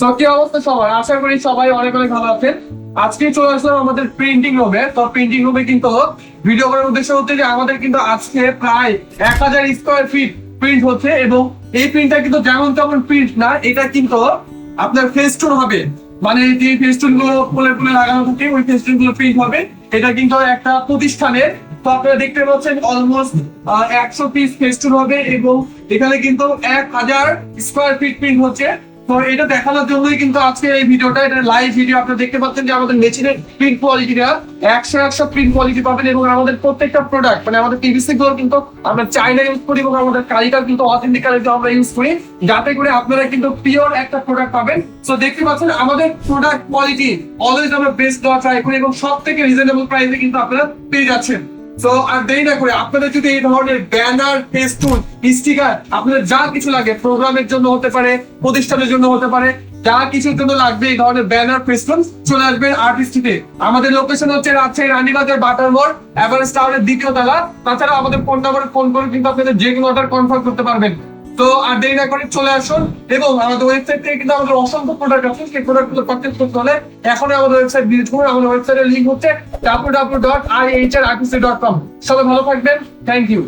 তো কি অবস্থা সবার? আশা করি সবাই অনেক অনেক ভালো আছেন। আজকে চলে আসলাম আমাদের প্রিন্টিং রুমে তো প্রিন্টিং রুমে কিন্তু ভিডিও করার উদ্দেশ্য হচ্ছে যে আমাদের কিন্তু আজকে প্রায় এক হাজার স্কোয়ার ফিট প্রিন্ট হচ্ছে এবং এই প্রিন্টটা কিন্তু যেমন তেমন প্রিন্ট না, এটা কিন্তু আপনার ফেস্টুন হবে। মানে যে ফেস্টুনগুলো ফুলে ফুলে লাগানো থাকে, ওই ফেস্টুনগুলো প্রিন্ট হবে। এটা কিন্তু একটা প্রতিষ্ঠানের। তো আপনারা দেখতে পাচ্ছেন অলমোস্ট একশো পিস ফেস্টুন হবে এবং এখানে কিন্তু এক হাজার স্কোয়ার ফিট প্রিন্ট হচ্ছে। তো এটা দেখানোর জন্যই কিন্তু আজকে এই ভিডিওটা, এটা লাইভ ভিডিও আপনারা দেখতে পাচ্ছেন যে আমাদের মেশিনের প্রিন্ট কোয়ালিটিটা একশো একশো প্রিন্ট কোয়ালিটি পাবেন এবং আমাদের প্রত্যেকটা প্রোডাক্ট মানে আমাদের পিভিসি গুলো কিন্তু আমরা চাইনা ইউজ করি এবং আমাদের কালিটা কিন্তু অথেন্টিক আমরা ইউজ করি। যাতে করে আপনারা কিন্তু পিওর একটা প্রোডাক্ট পাবেন। তো দেখতে পাচ্ছেন আমাদের প্রোডাক্ট কোয়ালিটি অলওয়েজ আমরা বেস্ট দেওয়া ট্রাই করি এবং সব থেকে রিজনেবল প্রাইসে কিন্তু আপনারা পেয়ে যাচ্ছেন। তো আর দেরি না করে আপনাদের যদি এই ধরনের ব্যানার ফেস্টুন স্টিকার আপনাদের যা কিছু লাগে প্রোগ্রামের জন্য হতে পারে, প্রতিষ্ঠানের জন্য হতে পারে, যা কিছুর জন্য লাগবে এই ধরনের ব্যানার ফেস্টুন চলে আসবেন আর্টিস্টিতে আমাদের লোকেশন হচ্ছে রাজশাহী রানীবাজার বাটার মোড় এভারেস্ট টাওয়ারের দ্বিতীয় তলা। তাছাড়া আমাদের ফোন নাম্বারে ফোন করে কিন্তু আপনাদের যে কোনো অর্ডার কনফার্ম করতে পারবেন। তো আর দেরি না করে চলে আসুন এবং আমাদের ওয়েবসাইট থেকে কিন্তু আমাদের অসংখ্য প্রোডাক্ট আছে, সেই প্রোডাক্টগুলো পার্চেস করতে হলে এখন আমাদের ওয়েবসাইট ভিজিট করুন। আমাদের ওয়েবসাইটের লিঙ্ক হচ্ছে W W dot I H R dot com সবাই ভালো থাকবেন। Thank you